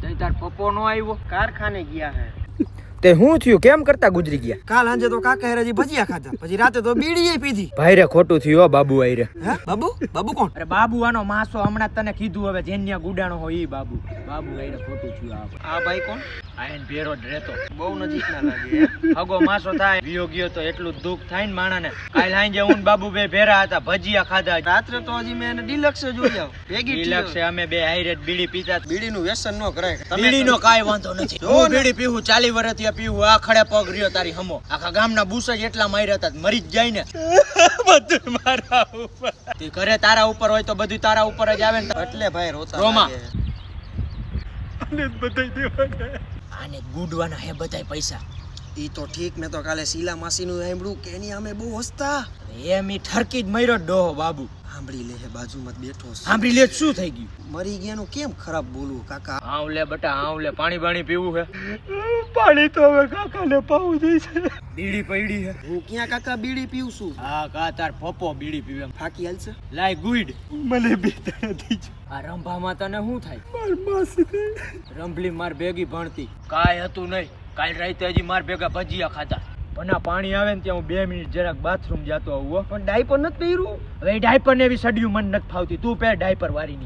તાર પપ્પો નો આવ્યો કારખાને ગયા હે. તે હું થયું? કેમ કરતા ગુજરી ગયા? કાલ સાંજે તો કાકા હેરાજી ભજીયા ખાધા. પછી રાતે તો બીડીએ પીધી. ભાઈ રે ખોટું થયું હો બાબુ આઈ રે બાબુ? બાબુ કોણ? અરે બાબુ આનો માસો હમણાં તને કીધું હવે જેન્યા ગુડાણો હોય ઈ બાબુ. બાબુ આઈને ખોટું થયું આ. આ ભાઈ કોણ? આ એને ભેરો જ રહેતો. બહુ નજીક ના લાગે હગો માસો થાય. વિયો ગયો તો એટલું દુઃખ થાય ને માણાને. કાલ હાંજે હું બાબુ બે ભેરા હતા ભજીયા ખાધા. રાત્રે તો હજી મેં એને ડિલક્સ જોઈ આવ. ભેગી ડિલક્ષ અમે બે હાઈરે બીડી પીતા બીડી નું વ્યસન ન કરાય. બીડીનો કાઈ વાંધો નથી. જો બીડી પીવું ચાલી વર્ષથી પીવું આ ખડે પગ રહ્યો તારી હમો. આખા ગામના બુસ જ એટલા માર્યા હતા મરી જ જાય ને. બધું મારા ઉપર. તે ઘરે તારા ઉપર હોય તો બધું તારા ઉપર જ આવે ને. એટલે ભાઈ રોતા રોમા. લાગે. આને ગુડવાના હે બધાય પૈસા. ઈ તો ઠીક મેં તો કાલે શીલા માસીનું સાંભળ્યું કે એની અમે બહુ હસતા. એમ ઈ ઠરકી જ મર્યો ડોહો બાબુ. સાંભળી લે બાજુમાં બેઠો સાંભળી લે શું થઈ ગયું? મરી ગયાનું કેમ ખરાબ બોલવું કાકા? આવલે બટા આવ લે પાણી પાણી પીવું હે. પાણી તો હવે કાકાને પાવું જઈશે. બીડી પડી હે. હું ક્યાં કાકા બીડી પીવું છું? હા કા તાર પપ્પો બીડી પીવે. એમ. ફાકી હાલશે લાય ગુડ મને બી થઈ આ રંભામાં તને શું થાય? રંભલી માર ભેગી ભણતી. કાય હતું નહીં. કાલ રાતે હજી માર ભેગા ભજીયા ખાધા. પણ આ પાણી આવે ને ત્યાં હું બે મિનિટ જરાક બાથરૂમ જતો આવું પણ ડાયપર નથી પહેર્યું? હવે ડાયપર ને એવી સડ્યું મને નથી ફાવતી. તું પહેર ડાયપર વારીની